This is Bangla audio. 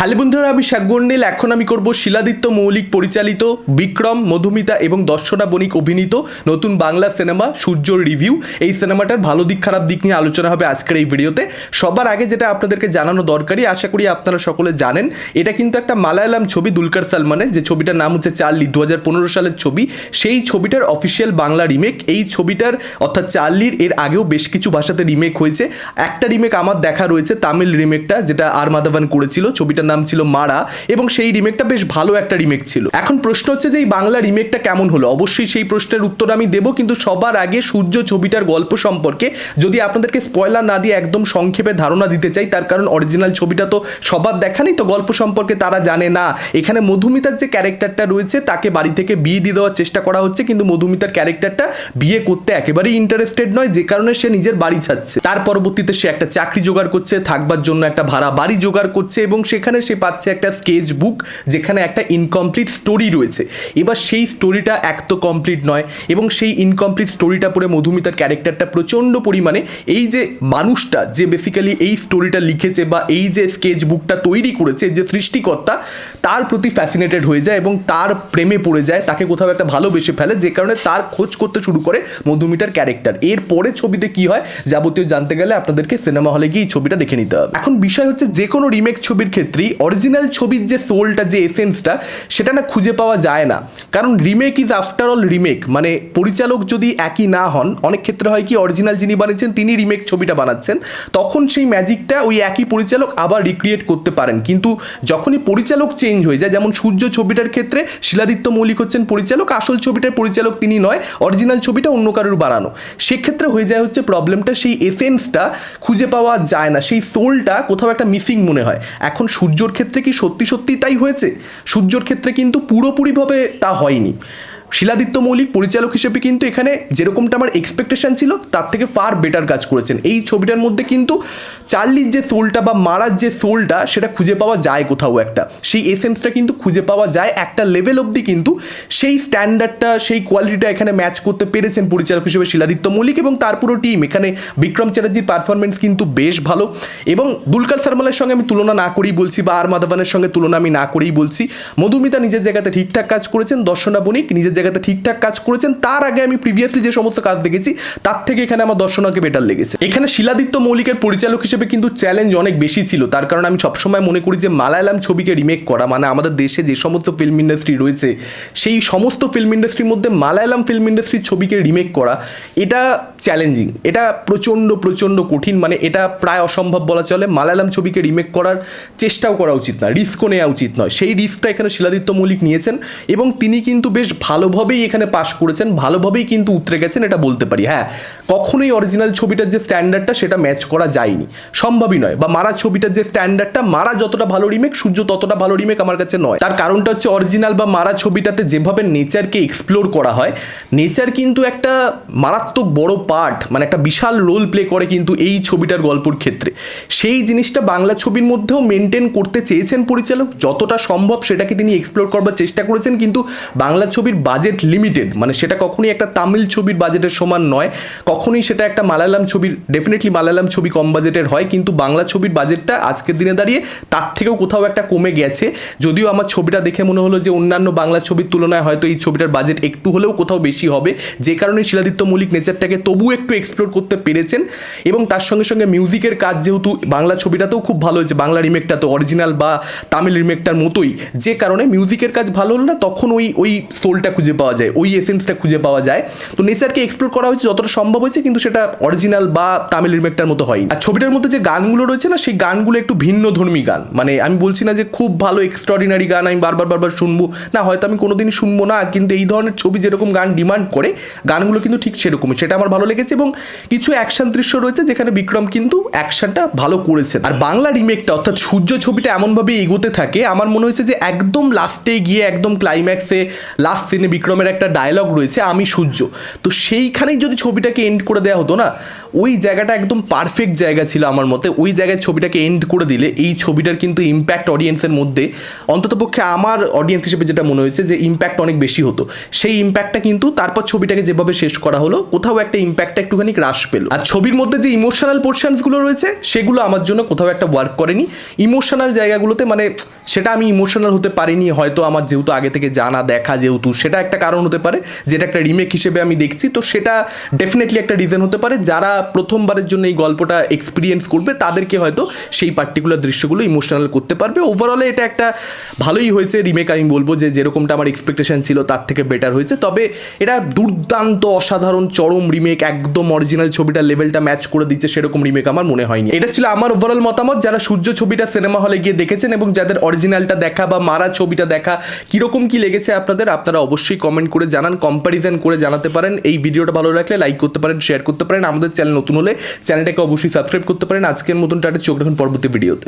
হ্যালো বন্ধুরা, আমি শাকগন্ডেল এখন আমি করব শিলাদিত্য মৌলিক পরিচালিত, বিক্রম, মধুমিতা এবং দর্শনা বণিক অভিনীত নতুন বাংলা সিনেমা, সূর্যর রিভিউ। এই সিনেমাটার ভালো দিক, খারাপ দিক নিয়ে আলোচনা হবে আজকের এই ভিডিওতে। সবার আগে যেটা আপনাদেরকে জানানো দরকারি আশা করি আপনারা সকলে জানেন, এটা কিন্তু একটা মালায়ালাম ছবি দুলকার সালমানের, যে ছবিটার নাম হচ্ছে চার্লি দু হাজার পনেরো সালের ছবি। সেই ছবিটার অফিসিয়াল বাংলা রিমেক এই ছবিটার, অর্থাৎ চার্লির, এর আগেও বেশ কিছু ভাষাতে রিমেক হয়েছে। একটা রিমেক আমার দেখা রয়েছে, তামিল রিমেকটা যেটা আর মাধবন করেছিল, ছবিটার নাম ছিল মারা এবং সেই রিমেকটা বেশ ভালো একটা রিমেক ছিল। এখন প্রশ্ন হচ্ছে যে এই বাংলা রিমেকটা কেমন হলো? অবশ্যই সেই প্রশ্নের উত্তর আমি দেবো, কিন্তু সবার আগে সূর্য ছবিটার গল্প সম্পর্কে। যদি আপনাদেরকে স্পয়লার না দিয়ে একদম সংক্ষেপে ধারণা দিতে চাই, তার কারণ অরিজিনাল ছবিটা তো সবার দেখা নেই তো গল্প সম্পর্কে তারা জানে না। এখানে মধুমিতার যে ক্যারেক্টারটা রয়েছে, তাকে বাড়ি থেকে বিয়ে দিয়ে দেওয়ার চেষ্টা করা হচ্ছে, কিন্তু মধুমিতার ক্যারেক্টারটা বিয়ে করতে একেবারেই ইন্টারেস্টেড নয়, যে কারণে সে নিজের বাড়ি ছাড়ছে। তার পরবর্তীতে সে একটা চাকরি জোগাড় করছে, থাকবার জন্য একটা ভাড়া বাড়ি জোগাড় করছে এবং সেখানে সে পাচ্ছে একটা স্কেচ বুক যেখানে একটা ইনকমপ্লিট স্টোরি রয়েছে। এবার সেই স্টোরিটা এক তো কমপ্লিট নয় এবং সেই ইনকমপ্লিট স্টোরিটা পড়ে মধুমিতার ক্যারেক্টারটা প্রচণ্ড পরিমাণে এই যে মানুষটা যে বেসিক্যালি এই স্টোরিটা লিখেছে বা এই যে স্কেচ বুকটা তৈরি করেছে, যে সৃষ্টিকর্তা, তার প্রতি ফ্যাসিনেটেড হয়ে যায় এবং তার প্রেমে পড়ে যায়, তাকে কোথাও একটা ভালোবেসে ফেলে, যে কারণে তার খোঁজ করতে শুরু করে মধুমিতার ক্যারেক্টার এরপরে ছবিতে কি হয় যাবতীয় জানতে গেলে আপনাদেরকে সিনেমা হলে গিয়ে এই ছবিটা দেখে নিতে হবে। এখন বিষয় হচ্ছে যে কোনো রিমেক ছবির ক্ষেত্রেই অরিজিনাল ছবির যে সোলটা যে এসেন্সটা সেটা না খুঁজে পাওয়া যায় না। কারণ remake is after all remake মানে পরিচালক যদি একই না হন, অনেক ক্ষেত্রে হয় কি অরিজিনাল যিনি বানিয়েছেন, তিনি রিমেক ছবিটা বানাচ্ছেন। তখন সেই ম্যাজিকটা ওই একই পরিচালক আবার রিক্রিয়েট করতে পারেন। কিন্তু যখনই পরিচালক চেঞ্জ হয়ে যায়, যেমন সূর্য ছবিটার ক্ষেত্রে শিলাদিত্য মৌলিক হচ্ছেন পরিচালক, আসল ছবিটার পরিচালক তিনি নয় অরিজিনাল ছবিটা অন্য কারোর বানানো। সেক্ষেত্রে হয়ে যায় হচ্ছে প্রবলেমটা সেই এসেন্সটা খুঁজে পাওয়া যায় না। সেই সোলটা কোথাও একটা মিসিং মনে হয়। এখন সূর্যর ক্ষেত্রে কি সত্যি সত্যি তাই হয়েছে? সূর্যর ক্ষেত্রে কিন্তু পুরোপুরিভাবে তা হয়নি। শিলাদিত্য মৌলিক পরিচালক হিসেবে কিন্তু এখানে যেরকমটা আমার এক্সপেকটেশন ছিল, তার থেকে ফার বেটার কাজ করেছেন। এই ছবিটার মধ্যে কিন্তু চার্লির যে সোলটা বা মারার যে সোলটা সেটা খুঁজে পাওয়া যায় কোথাও একটা। সেই এসেন্সটা কিন্তু খুঁজে পাওয়া যায় একটা লেভেল অবধি কিন্তু সেই স্ট্যান্ডার্ডটা সেই কোয়ালিটিটা এখানে ম্যাচ করতে পেরেছেন পরিচালক হিসেবে শিলাদিত্য মৌলিক এবং তার পুরো টিম এখানে বিক্রম চ্যাটার্জির পারফরমেন্স কিন্তু বেশ ভালো এবং দুলকার সারমালের সঙ্গে আমি তুলনা না করেই বলছি বা আর মাধবানের সঙ্গে তুলনা আমি না করেই বলছি। মধুমিতা নিজের জায়গাতে ঠিকঠাক কাজ করেছেন, দর্শনা বণিক নিজের জায়গাতে ঠিকঠাক কাজ করেছেন, তার আগে আমি প্রিভিয়াসলি যে সমস্ত কাজ দেখেছি, তার থেকে এখানে আমার দর্শনাকে বেটার লেগেছে। এখানে শিলাদিত্য মৌলিকের পরিচালক হিসেবে কিন্তু চ্যালেঞ্জ অনেক বেশি ছিল, তার কারণ আমি সবসময় মনে করি যে মালায়ালাম ছবিকে রিমেক করা মানে আমাদের দেশে যে সমস্ত ফিল্ম ইন্ডাস্ট্রি রয়েছে, সেই সমস্ত ফিল্ম ইন্ডাস্ট্রির মধ্যে মালায়ালাম ফিল্ম ইন্ডাস্ট্রির ছবিকে রিমেক করা, এটা চ্যালেঞ্জিং এটা প্রচণ্ড প্রচণ্ড কঠিন মানে এটা প্রায় অসম্ভব বলা চলে। মালায়ালাম ছবিকে রিমেক করার চেষ্টাও করা উচিত না রিস্কও নেওয়া উচিত নয়। সেই রিস্কটা এখানে শিলাদিত্য মৌলিক নিয়েছেন এবং তিনি কিন্তু বেশ ভালোভাবেই এখানে পাশ করেছেন, ভালোভাবেই কিন্তু উতরে গেছেন, এটা বলতে পারি। হ্যাঁ কখনোই অরিজিনাল ছবিটার যে স্ট্যান্ডার্ডটা সেটা ম্যাচ করা যায়নি। সম্ভবই নয়। বা মারা ছবিটার যে স্ট্যান্ডার্ডটা মারা যতটা ভালো রিমেক সূর্য ততটা ভালো রিমেক আমার কাছে নয়। তার কারণটা হচ্ছে অরিজিনাল বা মারা ছবিটাতে যেভাবে নেচারকে এক্সপ্লোর করা হয় নেচার কিন্তু একটা মারাত্মক বড় পার্ট মানে একটা বিশাল রোল প্লে করে কিন্তু এই ছবিটার গল্পর ক্ষেত্রে। সেই জিনিসটা বাংলা ছবির মধ্যেও মেনটেন করতে চেয়েছেন পরিচালক, যতটা সম্ভব সেটাকে তিনি এক্সপ্লোর করবার চেষ্টা করেছেন, কিন্তু বাংলা ছবির বাজেট লিমিটেড মানে সেটা কখনোই একটা তামিল ছবির বাজেটের সমান নয়, কখনোই সেটা একটা মালায়ালাম ছবির ডেফিনেটলি মালায়ালাম ছবি কম বাজেটের হয়, কিন্তু বাংলা ছবির বাজেটটা আজকের দিনে দাঁড়িয়ে তার থেকেও কোথাও একটা কমে গেছে। যদিও আমার ছবিটা দেখে মনে হলো যে অন্যান্য বাংলা ছবির তুলনায় হয়তো এই ছবিটার বাজেট একটু হলেও কোথাও বেশি হবে, যে কারণে শিলাদিত্য মৌলিক নেচারটাকে তবু একটু এক্সপ্লোর করতে পেরেছেন। এবং তার সঙ্গে সঙ্গে মিউজিকের কাজ যেহেতু বাংলা ছবিটাতেও খুব ভালো হয়েছে, বাংলা রিমেকটা তো অরিজিনাল বা তামিল রিমেকটার মতোই, যে কারণে মিউজিকের কাজ ভালো হলো না, তখন ওই ওই সোলটা খুঁজে পাওয়া যায়, ওই এসেন্সটা খুঁজে পাওয়া যায়। তো নেচারকে এক্সপ্লোর করা হয়েছে, যতটা সম্ভব হয়েছে, কিন্তু সেটা অরিজিনাল বা তামিল রিমেকটার মতো হয় আর ছবিটার মধ্যে যে গানগুলো রয়েছে না, সেই গানগুলো একটু ভিন্ন ধর্মী গান। মানে আমি বলছি না যে খুব ভালো এক্সট্রাঅর্ডিনারি গান আমি বারবার বারবার শুনব। না, হয়তো আমি কোনোদিনই শুনব না, কিন্তু এই ধরনের ছবি যেরকম গান ডিমান্ড করে, গানগুলো কিন্তু ঠিক সেরকমই। সেটা আমার ভালো লেগেছে এবং কিছু অ্যাকশন দৃশ্য রয়েছে যেখানে বিক্রম কিন্তু অ্যাকশনটা ভালো করেছেন। আর বাংলা রিমেকটা অর্থাৎ সূর্য ছবিটা এমনভাবে এগোতে থাকে, আমার মনে হয়েছে যে একদম লাস্টে গিয়ে, একদম ক্লাইম্যাক্সে লাস্ট সিনে বিক্রমের একটা ডায়লগ রয়েছে, আমি সূর্য। তো সেইখানেই যদি ছবিটাকে এন্ড করে দেওয়া হতো না ওই জায়গাটা একদম পারফেক্ট জায়গা ছিল আমার মতে। ওই জায়গায় ছবিটাকে এন্ড করে দিলে এই ছবিটার কিন্তু ইম্প্যাক্ট অডিয়েন্সের মধ্যে, অন্ততপক্ষে আমার অডিয়েন্স হিসেবে যেটা মনে হয়েছে যে ইম্প্যাক্ট অনেক বেশি হতো। সেই ইম্প্যাক্টটা কিন্তু তারপর ছবিটাকে যেভাবে শেষ করা হলো, কোথাও একটা ইম্প্যাক্টটা একটুখানি হ্রাস পেল। আর ছবির মধ্যে যে ইমোশনাল পোর্শনসগুলো রয়েছে, সেগুলো আমার জন্য কোথাও একটা ওয়ার্ক করেনি। ইমোশনাল জায়গাগুলোতে মানে সেটা আমি ইমোশনাল হতে পারিনি, হয়তো আমার যেহেতু আগে থেকে জানা, দেখা যেহেতু, সেটা একটা কারণ হতে পারে, যেটা একটা রিমেক হিসেবে আমি দেখছি। তো সেটা ডেফিনেটলি একটা রিজন হতে পারে। যারা প্রথমবারের জন্য এই গল্পটা এক্সপিরিয়েন্স করবে, তাদেরকে হয়তো সেই পার্টিকুলার দৃশ্যগুলো ইমোশনাল করতে পারবে। ওভারঅলে এটা একটা ভালোই হয়েছে রিমেক আমি বলব যে যেরকমটা আমার এক্সপেকটেশন ছিল তার থেকে বেটার হয়েছে। তবে এটা দুর্দান্ত, অসাধারণ, চরম রিমেক একদম অরিজিনাল ছবিটার লেভেলটা ম্যাচ করে দিচ্ছে সেরকম রিমেক আমার মনে হয়নি। এটা ছিল আমার ওভারঅল মতামত। যারা সূর্য ছবিটা সিনেমা হলে গিয়ে দেখেছেন এবং যাদের অরিজিনালটা দেখা বা মারা ছবিটা দেখা কীরকম কি লেগেছে আপনাদের, আপনারা অবশ্যই কমেন্ট করে জানান কম্প্যারিজন করে জানাতে পারেন। এই ভিডিওটা ভালো লাগলে লাইক করতে পারেন শেয়ার করতে পারেন। আমাদের চ্যানেল নতুন হলে চ্যানেলটাকে অবশ্যই সাবস্ক্রাইব করতে পারেন। আজকের মতন টাটা, চোখ রাখুন পরবর্তী ভিডিওতে।